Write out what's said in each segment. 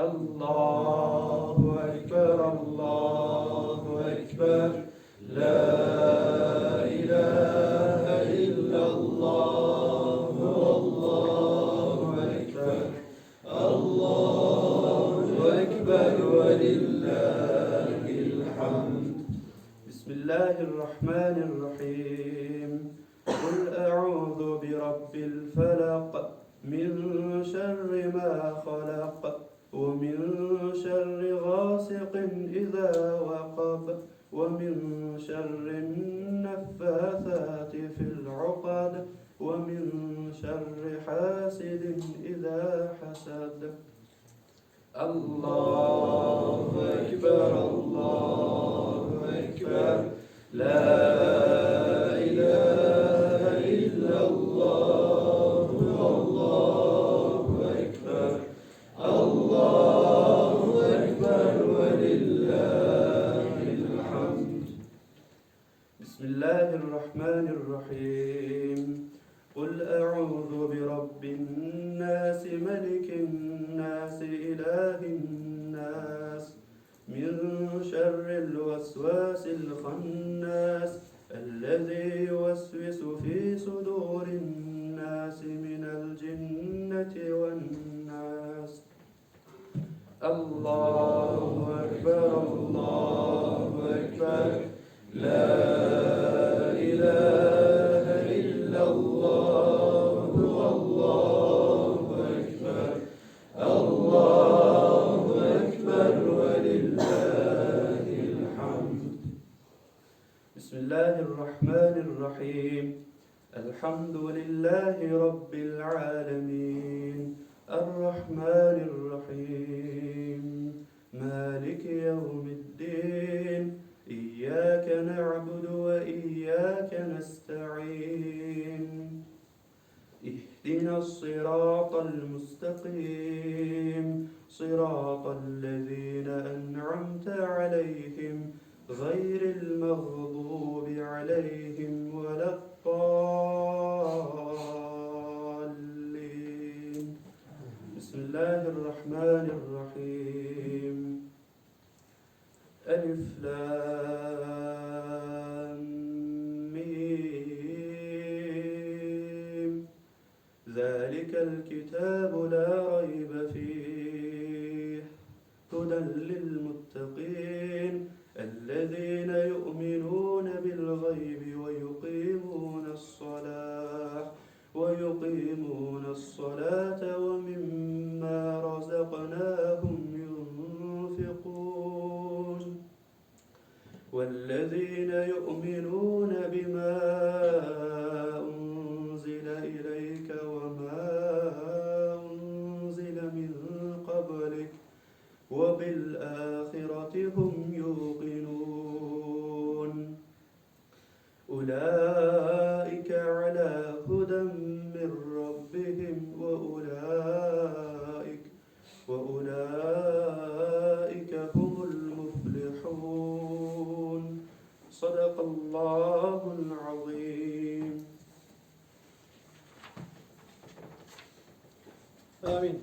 الله أكبر الله أكبر لا إله إلا الله والله أكبر الله أكبر ولله الحمد بسم الله الرحمن الرحيم قل أعوذ برب الفلق من شر ما خلق ومن شر غاسق إذا وقب ومن شر النفاثات في العقد ومن شر حاسد إذا حسد. الله أكبر الله أكبر لا love. المستقيم. صراط الذين أنعمت عليهم غير المغضوب عليهم ولا الضالين. بسم الله الرحمن الرحيم. ألف لام. آمين.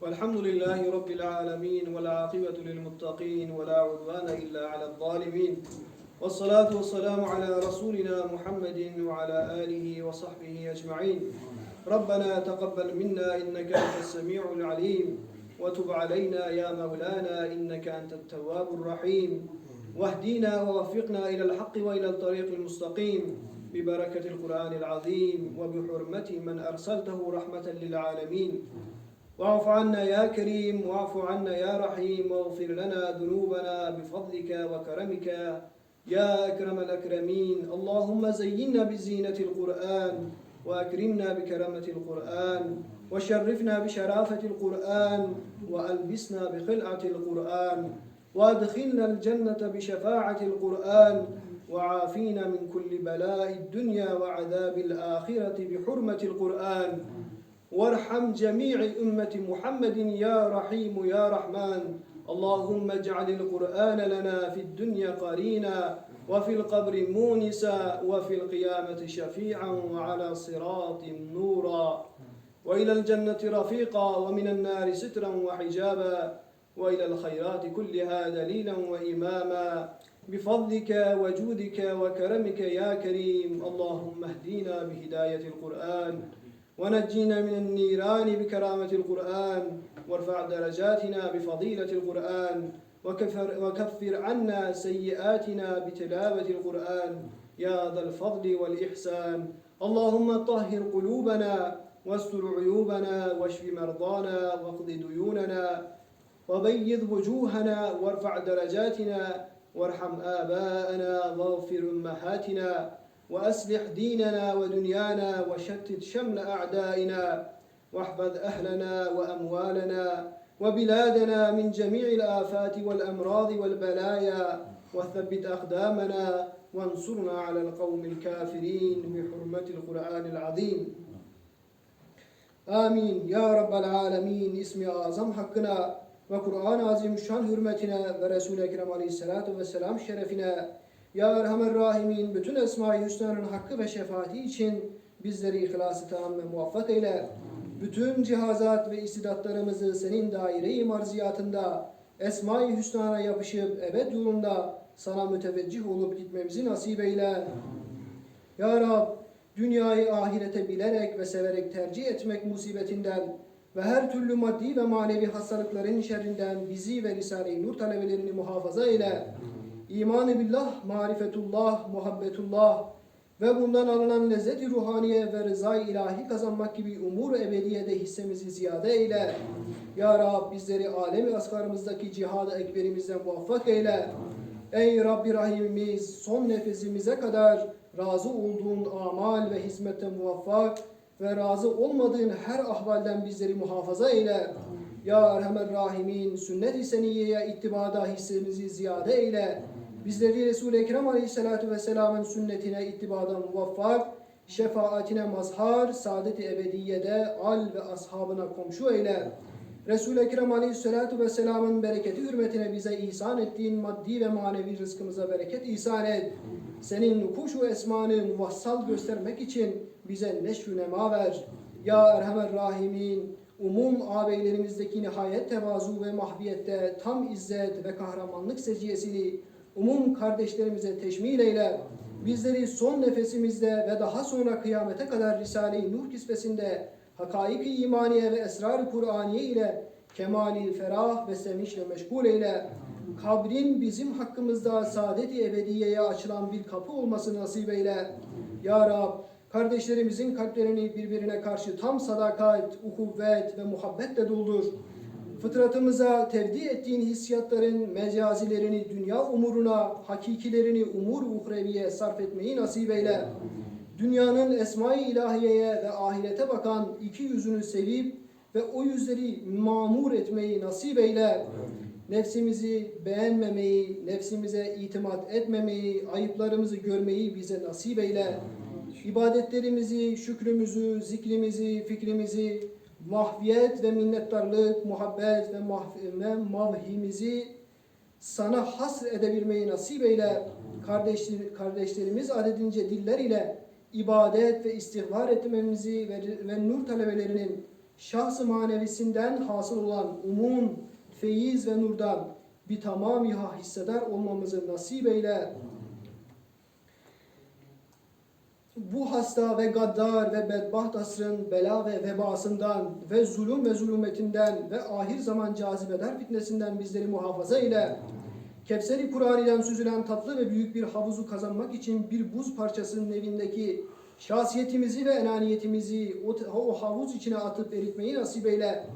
والحمد لله رب العالمين والعاقبة للمتقين ولا عدوان إلا على الظالمين. والصلاة والسلام على رسولنا محمد وعلى آله وصحبه أجمعين. ربنا تقبل منا إنك أنت السميع العليم. وتب علينا يا مولانا إنك أنت التواب الرحيم. واهدنا ووفقنا إلى الحق وإلى الطريق المستقيم. ببركة القرآن العظيم وبحرمة من أرسلته رحمة للعالمين. واعف عنا يا كريم واعف عنا يا رحيم واغفر لنا ذنوبنا بفضلك وكرمك. يا أكرم الأكرمين اللهم زينا بزينة القرآن وأكرمنا بكرامة القرآن وشرفنا بشرافة القرآن وألبسنا بخلعة القرآن وأدخلنا الجنة بشفاعة القرآن وعافينا من كل بلاء الدنيا وعذاب الآخرة بحرمة القرآن. وارحم جميع أمة محمد يا رحيم يا رحمن. اللهم اجعل القرآن لنا في الدنيا قرينا وفي القبر مونسا وفي القيامة شفيعا وعلى صراط نورا. وإلى الجنة رفيقا ومن النار سترا وحجابا. وإلى الخيرات كلها دليلا وإماما. بفضلك وجودك وكرمك يا كريم. اللهم اهدينا بهداية القرآن ونجينا من النيران بكرامة القرآن وارفع درجاتنا بفضيلة القرآن وكفر, وكفر عنا سيئاتنا بتلاوة القرآن. يا ذا الفضل والإحسان. اللهم طهر قلوبنا واستر عيوبنا واشف مرضانا واقض ديوننا وبيض وجوهنا وارفع درجاتنا وارحم آباءنا واغفر أمهاتنا وأصلح ديننا ودنيانا وشتت شمل أعدائنا واحفظ أهلنا وأموالنا وبلادنا من جميع الآفات والأمراض والبلايا وثبت أقدامنا وانصرنا على القوم الكافرين بحرمة القرآن العظيم Amin. Ya Rabbel Alemin. İsmi azam hakkına ve Kur'an-ı Azimüşşan hürmetine ve Resul-i Ekrem Aleyhisselatü Vesselam şerefine Ya Erhamer Rahimin bütün Esma-i Hüsna'nın hakkı ve şefaati için bizleri ihlas-ı tamam ve muvaffak eyle. Bütün cihazat ve istidatlarımızı senin daire-i marziyatında Esma-i Hüsna'na yapışıp ebed yolunda sana müteveccih olup gitmemizi nasip eyle. Ya Rab, dünyayı ahirete bilerek ve severek tercih etmek musibetinden ve her türlü maddi ve manevi hastalıkların şerrinden bizi ve Risale-i Nur talebelerini muhafaza eyle. İman-ı billah, marifetullah, muhabbetullah ve bundan alınan lezzet-i ruhaniye ve rızayı ilahi kazanmak gibi umur ebediyede hissemizi ziyade eyle. Ya Rab bizleri alemi asgarımızdaki cihad-ı ekberimizden muvaffak eyle. Ey Rabbi Rahimimiz son nefesimize kadar razı olduğun amal ve hizmette muvaffak ve razı olmadığın her ahvalden bizleri muhafaza eyle. Ya Erhamer Rahimin sünnet-i seniyeye ittibada hissemizi ziyade eyle. Bizleri Resul-i Ekrem Aleyhisselatü Vesselam'ın sünnetine ittibada muvaffak, şefaatine mazhar, saadet-i ebediyede al ve ashabına komşu eyle. Resul-i Ekrem Aleyhisselatü Vesselam'ın bereketi hürmetine bize ihsan ettiğin maddi ve manevi rızkımıza bereket ihsan et. Senin nukuşu esmanı muvassal göstermek için bize neşvü nema ver. Ya Erhamer Rahimin, umum ağabeylerimizdeki nihayet tevazu ve mahviyette tam izzet ve kahramanlık seciyesini umum kardeşlerimize teşmil eyle. Bizleri son nefesimizde ve daha sonra kıyamete kadar Risale-i Nur kisvesinde hakaik-i imaniye ve esrar-ı Kur'aniye ile kemali ferah ve sevinçle meşgul eyle. Kabrin bizim hakkımızda saadet-i ebediyeye açılan bir kapı olması nasip eyle. Ya Rab, kardeşlerimizin kalplerini birbirine karşı tam sadakat, uhuvvet ve muhabbetle doldur. Fıtratımıza tevdi ettiğin hissiyatların mecazilerini dünya umuruna, hakikilerini umur uhreviye sarf etmeyi nasip eyle. Dünyanın esma-i ilahiyeye ve ahirete bakan iki yüzünü sevip ve o yüzleri mamur etmeyi nasip eyle. Nefsimizi beğenmemeyi, nefsimize itimat etmemeyi, ayıplarımızı görmeyi bize nasip eyle. İbadetlerimizi, şükrümüzü, zikrimizi, fikrimizi, mahviyet ve minnettarlık, muhabbet ve, mahv- ve mavhimizi sana hasr edebilmeyi nasip eyle. Kardeşler, kardeşlerimiz adedince diller ile ibadet ve istihbar etmemizi ve, ve nur talebelerinin şahs-ı manevisinden hasıl olan umum, feyiz ve nurdan bir tamamiha hissedar olmamızı nasip eyle. bu hasta ve gaddar ve bedbaht asrın bela ve vebasından ve zulüm ve zulümetinden ve ahir zaman cazibedar fitnesinden bizleri muhafaza ile Kevser-i Kur'an'dan süzülen tatlı ve büyük bir havuzu kazanmak için bir buz parçasının evindeki şahsiyetimizi ve enaniyetimizi o, o havuz içine atıp eritmeyi nasip eyle.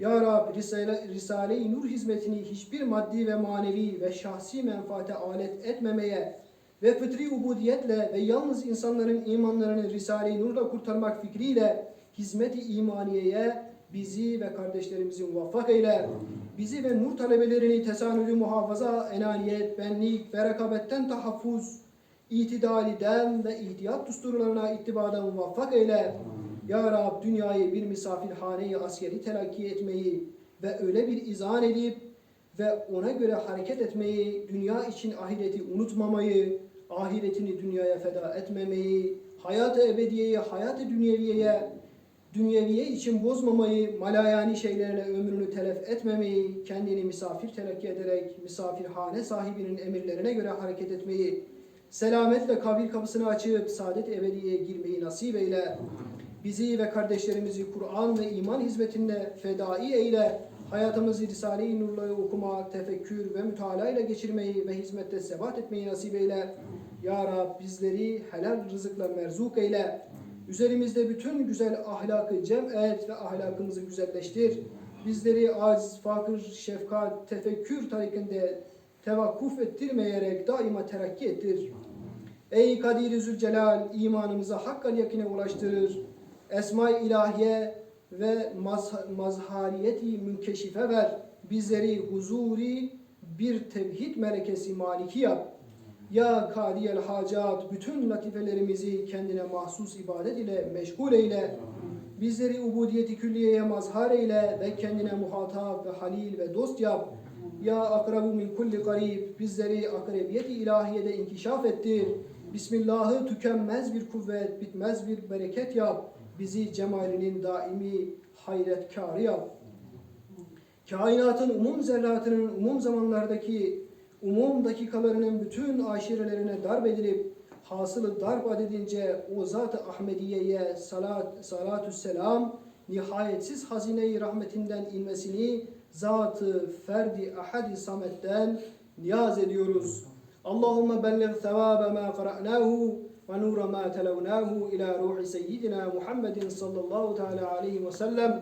Ya Rab Risale, Risale-i Nur hizmetini hiçbir maddi ve manevi ve şahsi menfaate alet etmemeye ve fıtri ubudiyetle ve yalnız insanların imanlarını Risale-i Nur'la kurtarmak fikriyle hizmet-i imaniyeye bizi ve kardeşlerimizi muvaffak eyle. Bizi ve nur talebelerini tesanülü muhafaza, enaniyet, benlik ve rekabetten tahaffuz, itidaliden ve ihtiyat düsturlarına ittibada muvaffak eyle. Ya Rab dünyayı bir misafirhane-i askeri telakki etmeyi ve öyle bir izan edip ve ona göre hareket etmeyi, dünya için ahireti unutmamayı, ahiretini dünyaya feda etmemeyi, hayat-ı ebediyeyi hayat-ı dünyeviyeye, dünyeviye için bozmamayı, malayani şeylerle ömrünü telef etmemeyi, kendini misafir telakki ederek misafirhane sahibinin emirlerine göre hareket etmeyi, selametle kabir kapısını açıp saadet ebediyeye girmeyi nasip eyle. Bizi ve kardeşlerimizi Kur'an ve iman hizmetinde fedai eyle. Hayatımızı Risale-i Nur'la okuma, tefekkür ve mütalaa ile geçirmeyi ve hizmette sebat etmeyi nasip eyle. Ya Rab bizleri helal rızıkla merzuk eyle. Üzerimizde bütün güzel ahlakı cem et ve ahlakımızı güzelleştir. Bizleri aciz, fakir, şefkat, tefekkür tarikinde tevakkuf ettirmeyerek daima terakki ettir. Ey Kadir-i Zülcelal imanımızı hakkal yakine ulaştırır. Esma-i ilahiye ve maz- mazhariyeti münkeşife ver. Bizleri huzuri bir tevhid melekesi maliki yap. Ya kadiyel hacat bütün latifelerimizi kendine mahsus ibadet ile meşgul eyle. Bizleri ubudiyeti külliyeye mazhar eyle ve kendine muhatap ve halil ve dost yap. Ya akrabu min kulli garib bizleri akrebiyeti ilahiyede inkişaf ettir. Bismillahı tükenmez bir kuvvet, bitmez bir bereket yap. Bizi cemalinin daimi hayretkarı yap. Kainatın umum zerratının umum zamanlardaki umum dakikalarının bütün aşirelerine darp edilip hasılı darp adedince o zat-ı Ahmediye'ye salat, salatü selam nihayetsiz hazine-i rahmetinden inmesini zat-ı ferdi ahadi sametten niyaz ediyoruz. Allahümme belliğ sevâbe ma qara'nahu nura ma televnahu ila ruhi seyyidina Muhammedin sallallahu teala aleyhi ve sellem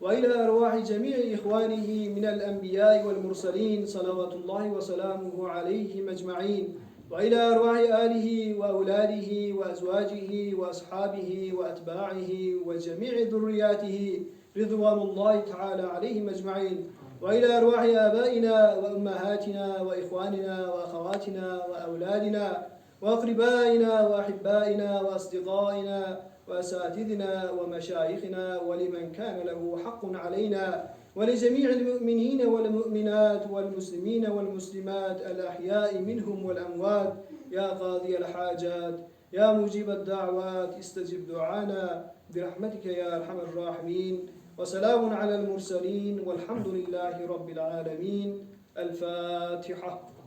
وإلى أرواح جميع إخوانه من الأنبياء والمرسلين صلوات الله وسلامه عليهم أجمعين وإلى أرواح آله وأولاده وأزواجه وأصحابه وأتباعه وجميع ذرياته رضوان الله تعالى عليهم أجمعين وإلى أرواح آبائنا وأمهاتنا وإخواننا وأخواتنا وأولادنا وأقربائنا وأحبائنا وأصدقائنا وأساتذنا ومشايخنا ولمن كان له حق علينا ولجميع المؤمنين والمؤمنات والمسلمين والمسلمات الأحياء منهم والأموات. يا قاضي الحاجات يا مجيب الدعوات استجب دعانا. برحمتك يا أرحم الراحمين. وسلام على المرسلين والحمد لله رب العالمين. الفاتحة.